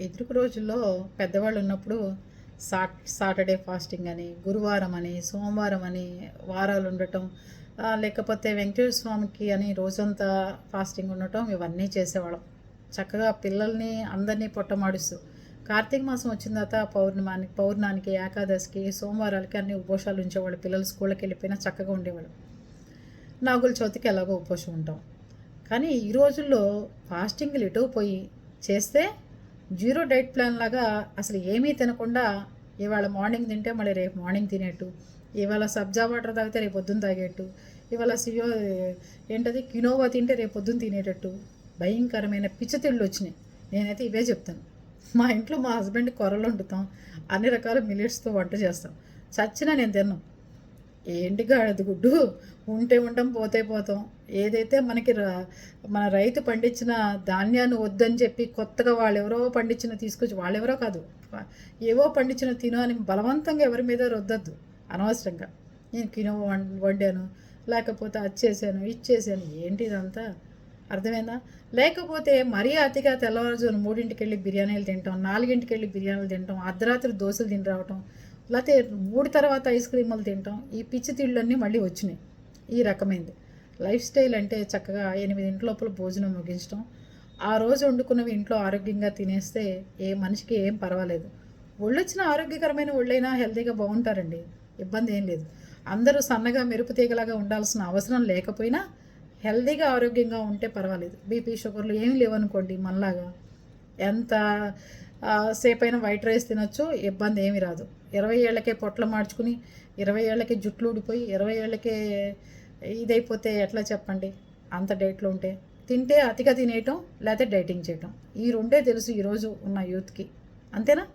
ఎదురుకు రోజుల్లో పెద్దవాళ్ళు ఉన్నప్పుడు సాట్ సాటర్డే ఫాస్టింగ్ అని గురువారం అని సోమవారం అని వారాలు ఉండటం లేకపోతే వెంకటేశ్వర స్వామికి అని రోజంతా ఫాస్టింగ్ ఉండటం ఇవన్నీ చేసేవాళ్ళం. చక్కగా పిల్లల్ని అందరినీ పొట్టమాడుస్తూ. కార్తీక మాసం వచ్చిన తర్వాత పౌర్ణమానికి పౌర్ణానికి ఏకాదశికి సోమవారాలకి అన్ని ఉపవాసాలు ఉంచేవాళ్ళు. పిల్లలు స్కూల్కి వెళ్ళిపోయినా చక్కగా ఉండేవాళ్ళు. నాగుల చవితికి ఎలాగో ఉపవాసం ఉంటాం. కానీ ఈ రోజుల్లో ఫాస్టింగ్లు ఇటు పోయి చేస్తే జీరో డైట్ ప్లాన్ లాగా అసలు ఏమీ తినకుండా ఇవాళ మార్నింగ్ తింటే మళ్ళీ రేపు మార్నింగ్ తినేట్టు ఇవాళ సబ్జా వాటర్ తాగితే రేపు పొద్దున్న తాగేట్టు ఇవాళ సియో ఏంటది కినోవా తింటే రేపు పొద్దున్న తినేటట్టు భయంకరమైన పిచ్చతిళ్ళు వచ్చినాయి. నేనైతే ఇవే చెప్తాను. మా ఇంట్లో మా హస్బెండ్ కొరలు వండుతాం అన్ని రకాల మిల్లెట్స్తో వంట చేస్తాం. చచ్చినా నేను తిన్నాను ఏంటి గాడిద గుడ్డు? ఉంటే ఉంటాం పోతే పోతాం. ఏదైతే మనకి మన రైతు పండించిన ధాన్యాన్ని వద్దని చెప్పి కొత్తగా వాళ్ళు ఎవరో పండించిన తీసుకొచ్చి వాళ్ళెవరో కాదు. ఏవో పండించిన తిను అని బలవంతంగా ఎవరి మీద రుద్దద్దు. అనవసరంగా. నేను కినో వండాను లేకపోతే అది చేశాను ఇది చేశాను ఏంటి ఇదంతా? అర్థమైందా? లేకపోతే మరీ అతిగా తెల్లవారుజాము మూడింటికి వెళ్ళి బిర్యానీలు తింటాం నాలుగింటికి వెళ్ళి బిర్యానీలు తింటాం అర్ధరాత్రి దోశలు తిని రావటం లేకపోతే మూడు తర్వాత ఐస్ క్రీములు తింటాం. ఈ పిచ్చి తిళ్ళన్నీ మళ్ళీ వచ్చినాయి. ఈ రకమైనది లైఫ్ స్టైల్ అంటే చక్కగా ఎనిమిదింటి లోపల భోజనం ముగించడం ఆ రోజు వండుకున్నవి ఇంట్లో ఆరోగ్యంగా తినేస్తే ఏ మనిషికి ఏం పర్వాలేదు. ఒళ్ళొచ్చిన ఆరోగ్యకరమైన ఒళ్ళైనా హెల్తీగా బాగుంటారండి. ఇబ్బంది ఏం లేదు. అందరూ సన్నగా మెరుపు తీగలాగా ఉండాల్సిన అవసరం లేకపోయినా హెల్తీగా ఆరోగ్యంగా ఉంటే పర్వాలేదు. బీపీ షుగర్లు ఏమీ లేవనుకోండి మనలాగా. ఎంత సేపైనా వైట్ రైస్ తినొచ్చు ఇబ్బంది ఏమీ రాదు. ఇరవై ఏళ్ళకే పొట్ల మార్చుకుని ఇరవై ఏళ్ళకే జుట్లు ఊడిపోయి ఇరవై ఏళ్ళకే ఇదైపోతే ఎట్లా చెప్పండి? అంత డైట్లో ఉంటే. తింటే అతిగా తినేయటం లేకపోతే డైటింగ్ చేయటం. ఈ రెండే తెలుసు ఈరోజు ఉన్న యూత్కి. అంతేనా?